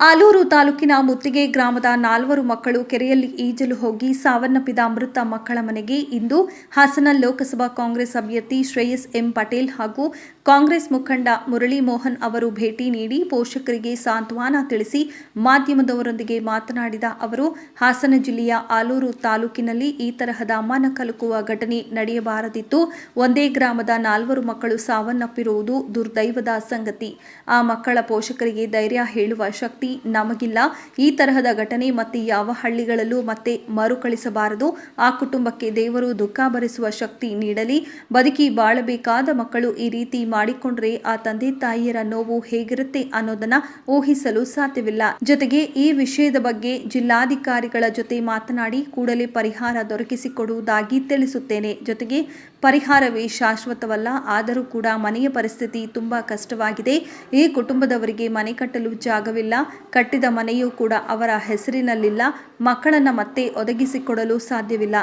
ಆಲೂರು ತಾಲೂಕಿನ ಮುತ್ತಿಗೆ ಗ್ರಾಮದ ನಾಲ್ವರು ಮಕ್ಕಳು ಕೆರೆಯಲ್ಲಿ ಈಜಲು ಹೋಗಿ ಸಾವನ್ನಪ್ಪಿದ ಮೃತ ಮಕ್ಕಳ ಮನೆಗೆ ಇಂದು ಹಾಸನ ಲೋಕಸಭಾ ಕಾಂಗ್ರೆಸ್ ಅಭ್ಯರ್ಥಿ ಶ್ರೇಯಸ್ ಎಂ ಪಟೇಲ್ ಹಾಗೂ ಕಾಂಗ್ರೆಸ್ ಮುಖಂಡ ಮುರಳಿ ಮೋಹನ್ ಅವರು ಭೇಟಿ ನೀಡಿ ಪೋಷಕರಿಗೆ ಸಾಂತ್ವನ ತಿಳಿಸಿ ಮಾಧ್ಯಮದವರೊಂದಿಗೆ ಮಾತನಾಡಿದ ಅವರು, ಹಾಸನ ಜಿಲ್ಲೆಯ ಆಲೂರು ತಾಲೂಕಿನಲ್ಲಿ ಈ ತರಹದ ಅಮಾನ ಕಲಕುವ ಘಟನೆ ನಡೆಯಬಾರದಿತ್ತು. ಒಂದೇ ಗ್ರಾಮದ ನಾಲ್ವರು ಮಕ್ಕಳು ಸಾವನ್ನಪ್ಪಿರುವುದು ದುರ್ದೈವದ ಸಂಗತಿ. ಆ ಮಕ್ಕಳ ಪೋಷಕರಿಗೆ ಧೈರ್ಯ ಹೇಳುವ ಶಕ್ತಿ ನಮಗಿಲ್ಲ. ಈ ತರಹದ ಘಟನೆ ಮತ್ತೆ ಯಾವ ಹಳ್ಳಿಗಳಲ್ಲೂ ಮತ್ತೆ ಮರುಕಳಿಸಬಾರದು. ಆ ಕುಟುಂಬಕ್ಕೆ ದೇವರು ದುಃಖ ಭರಿಸುವ ಶಕ್ತಿ ನೀಡಲಿ. ಬದುಕಿ ಬಾಳಬೇಕಾದ ಮಕ್ಕಳು ಈ ರೀತಿ ಮಾಡಿಕೊಂಡ್ರೆ ಆ ತಂದೆ ತಾಯಿಯರ ನೋವು ಹೇಗಿರುತ್ತೆ ಅನ್ನೋದನ್ನ ಊಹಿಸಲು ಸಾಧ್ಯವಿಲ್ಲ. ಜೊತೆಗೆ ಈ ವಿಷಯದ ಬಗ್ಗೆ ಜಿಲ್ಲಾಧಿಕಾರಿಗಳ ಜೊತೆ ಮಾತನಾಡಿ ಕೂಡಲೇ ಪರಿಹಾರ ದೊರಕಿಸಿಕೊಡುವುದಾಗಿ ತಿಳಿಸುತ್ತೇನೆ. ಜೊತೆಗೆ ಪರಿಹಾರವೇ ಶಾಶ್ವತವಲ್ಲ, ಆದರೂ ಕೂಡ ಮನೆಯ ಪರಿಸ್ಥಿತಿ ತುಂಬಾ ಕಷ್ಟವಾಗಿದೆ. ಈ ಕುಟುಂಬದವರಿಗೆ ಮನೆ ಕಟ್ಟಲು ಜಾಗವಿಲ್ಲ. ಕಟ್ಟಿದ ಮನೆಯೂ ಕೂಡ ಅವರ ಹೆಸರಿನಲ್ಲಿಲ್ಲ. ಮಕ್ಕಳನ್ನ ಮತ್ತೆ ಒದಗಿಸಿಕೊಡಲು ಸಾಧ್ಯವಿಲ್ಲ.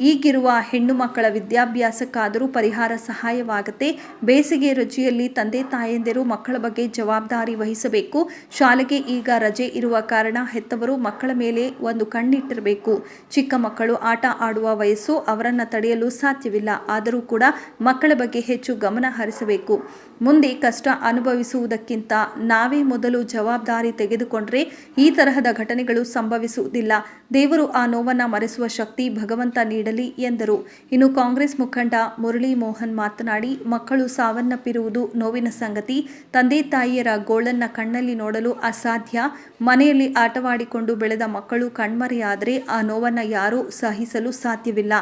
ಈಗಿರುವ ಹೆಣ್ಣು ಮಕ್ಕಳ ವಿದ್ಯಾಭ್ಯಾಸಕ್ಕಾದರೂ ಪರಿಹಾರ ಸಹಾಯವಾಗುತ್ತೆ. ಬೇಸಿಗೆ ರಜೆಯಲ್ಲಿ ತಂದೆ ತಾಯಂದಿರು ಮಕ್ಕಳ ಬಗ್ಗೆ ಜವಾಬ್ದಾರಿ ವಹಿಸಬೇಕು. ಶಾಲೆಗೆ ಈಗ ರಜೆ ಇರುವ ಕಾರಣ ಹೆತ್ತವರು ಮಕ್ಕಳ ಮೇಲೆ ಒಂದು ಕಣ್ಣಿಟ್ಟಿರಬೇಕು. ಚಿಕ್ಕ ಮಕ್ಕಳು ಆಟ ಆಡುವ ವಯಸ್ಸು ಅವರನ್ನು ತಡೆಯಲು ಸಾಧ್ಯವಿಲ್ಲ. ಆದರೂ ಕೂಡ ಮಕ್ಕಳ ಬಗ್ಗೆ ಹೆಚ್ಚು ಗಮನ ಹರಿಸಬೇಕು. ಮುಂದೆ ಕಷ್ಟ ಅನುಭವಿಸುವುದಕ್ಕಿಂತ ನಾವೇ ಮೊದಲು ಜವಾಬ್ದಾರಿ ತೆಗೆದುಕೊಂಡ್ರೆ ಈ ತರಹದ ಘಟನೆಗಳು ಸಂಭವಿಸುವುದಿಲ್ಲ. ದೇವರು ಆ ನೋವನ್ನು ಮರೆಸುವ ಶಕ್ತಿ ಭಗವಂತ ನೀಡಲಿ ಎಂದರು. ಇನ್ನು ಕಾಂಗ್ರೆಸ್ ಮುಖಂಡ ಮುರಳಿ ಮೋಹನ್ ಮಾತನಾಡಿ, ಮಕ್ಕಳು ಸಾವನ್ನಪ್ಪಿರುವುದು ನೋವಿನ ಸಂಗತಿ. ತಂದೆ ತಾಯಿಯರ ಗೋಳನ್ನ ಕಣ್ಣಲ್ಲಿ ನೋಡಲು ಅಸಾಧ್ಯ. ಮನೆಯಲ್ಲಿ ಆಟವಾಡಿಕೊಂಡು ಬೆಳೆದ ಮಕ್ಕಳು ಕಣ್ಮರೆಯಾದರೆ ಆ ನೋವನ್ನು ಯಾರೂ ಸಹಿಸಲು ಸಾಧ್ಯವಿಲ್ಲ.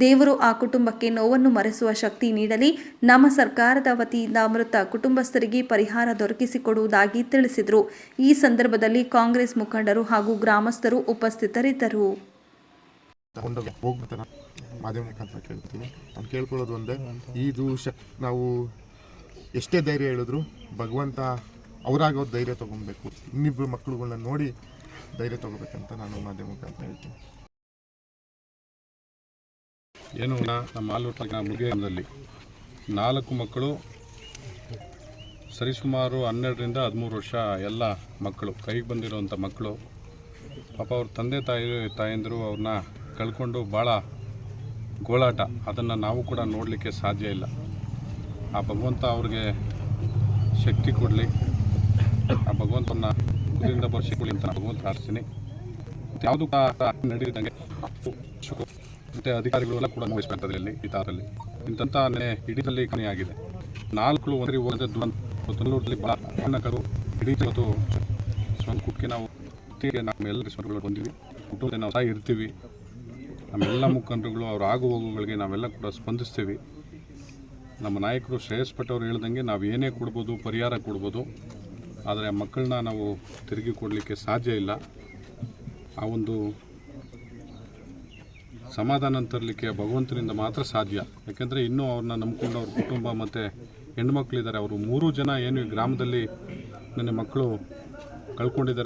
ದೇವರು ಆ ಕುಟುಂಬಕ್ಕೆ ನೋವನ್ನು ಮರೆಸುವ ಶಕ್ತಿ ನೀಡಲಿ. ನಮ್ಮ ಸರ್ಕಾರದ ವತಿಯಿಂದ ಮೃತ ಕುಟುಂಬಸ್ಥರಿಗೆ ಪರಿಹಾರ ದೊರಕಿಸಿಕೊಡುವುದಾಗಿ ತಿಳಿಸಿದರು. ಈ ಸಂದರ್ಭದಲ್ಲಿ ಕಾಂಗ್ರೆಸ್ ಮುಖಂಡರು ಹಾಗೂ ಗ್ರಾಮಸ್ಥರು ಉಪಸ್ಥಿತರಿದ್ದರು. ಮಾಧ್ಯಮ ಮುಖಾಂತರ ಕೇಳ್ತೀನಿ. ನಾನು ಕೇಳ್ಕೊಳ್ಳೋದು ಒಂದೇ. ಇದು ಶಕ್ ನಾವು ಎಷ್ಟೇ ಧೈರ್ಯ ಹೇಳಿದ್ರು ಭಗವಂತ ಅವರಾಗೋ ಧೈರ್ಯ ತಗೊಬೇಕು ಇನ್ನಿಬ್ಬರು ಮಕ್ಕಳುಗಳನ್ನ ನೋಡಿ ಧೈರ್ಯ ತಗೋಬೇಕಂತ ನಾನು ಮಾಧ್ಯಮ ಮುಖಾಂತರ ಹೇಳ್ತೀನಿ. ಏನು ನಮ್ಮ ಆಲೂರು ಮುಗಿಯಲ್ಲಿ ಮುಗಿಯದಲ್ಲಿ ನಾಲ್ಕು ಮಕ್ಕಳು ಸರಿಸುಮಾರು ಹನ್ನೆರಡರಿಂದ ಹದಿಮೂರು ವರ್ಷ ಎಲ್ಲ ಮಕ್ಕಳು, ಕೈಗೆ ಬಂದಿರುವಂಥ ಮಕ್ಕಳು. ಪಾಪ ಅವ್ರ ತಂದೆ ತಾಯಿ, ತಾಯಂದಿರು ಅವ್ರನ್ನ ಕಳ್ಕೊಂಡು ಭಾಳ ಗೋಳಾಟ. ಅದನ್ನು ನಾವು ಕೂಡ ನೋಡಲಿಕ್ಕೆ ಸಾಧ್ಯ ಇಲ್ಲ. ಆ ಭಗವಂತ ಅವ್ರಿಗೆ ಶಕ್ತಿ ಕೊಡಲಿ. ಆ ಭಗವಂತನ ಇದರಿಂದ ಕೊಡಲಿ ಅಂತ ಭಗವಂತ ಪ್ರಾರ್ಥಿಸ್ತೀನಿ ಯಾವುದು ನಡೆದಿದ್ದಂಗೆ ಮತ್ತು ಅಧಿಕಾರಿಗಳು ಎಲ್ಲ ಕೂಡ ವಹಿಸ್ಬೇಕಾಗ್ತದೆ ಇಲ್ಲಿ ಈ ತಾರಲ್ಲಿ ಇಂಥ ಹಿಡಿದಲ್ಲಿ ಕಣಿಯಾಗಿದೆ ನಾಲ್ಕು ಒಂದರಿ ಹೋದ ತುಲ್ಲೂರಲ್ಲಿ ಭಾಳ ಅನ್ನಗಳು ಇಡೀ ಇವತ್ತು ಸ್ವಂತ ಕುಟ್ಟಿಗೆ ನಾವು ಎಲ್ಲ ಸ್ವರ್ಗಳು ಬಂದೀವಿ. ಕುಟುಂಬದಲ್ಲಿ ನಾವು ಸಹ ಇರ್ತೀವಿ. ನಮ್ಮೆಲ್ಲ ಮುಖಂಡರುಗಳು, ಅವ್ರ ಆಗು ಹೋಗುಗಳಿಗೆ ನಾವೆಲ್ಲ ಕೂಡ ಸ್ಪಂದಿಸ್ತೀವಿ. ನಮ್ಮ ನಾಯಕರು ಶ್ರೇಯಸ್ ಭಟ್ ಹೇಳ್ದಂಗೆ ನಾವು ಏನೇ ಕೊಡ್ಬೋದು, ಪರಿಹಾರ ಕೊಡ್ಬೋದು. ಆದರೆ ಮಕ್ಕಳನ್ನ ನಾವು ತಿರುಗಿ ಕೊಡಲಿಕ್ಕೆ ಸಾಧ್ಯ ಇಲ್ಲ. ಆ ಒಂದು ಸಮಾಧಾನ ತರಲಿಕ್ಕೆ ಭಗವಂತನಿಂದ ಮಾತ್ರ ಸಾಧ್ಯ. ಯಾಕೆಂದರೆ ಇನ್ನೂ ಅವ್ರನ್ನ ನಂಬ್ಕೊಂಡು ಅವ್ರ ಕುಟುಂಬ ಮತ್ತು ಹೆಣ್ಮಕ್ಳಿದ್ದಾರೆ ಅವರು ಮೂರು ಜನ ಏನು ಗ್ರಾಮದಲ್ಲಿ ನನ್ನ ಮಕ್ಕಳು ಕಳ್ಕೊಂಡಿದ್ದಾರೆ.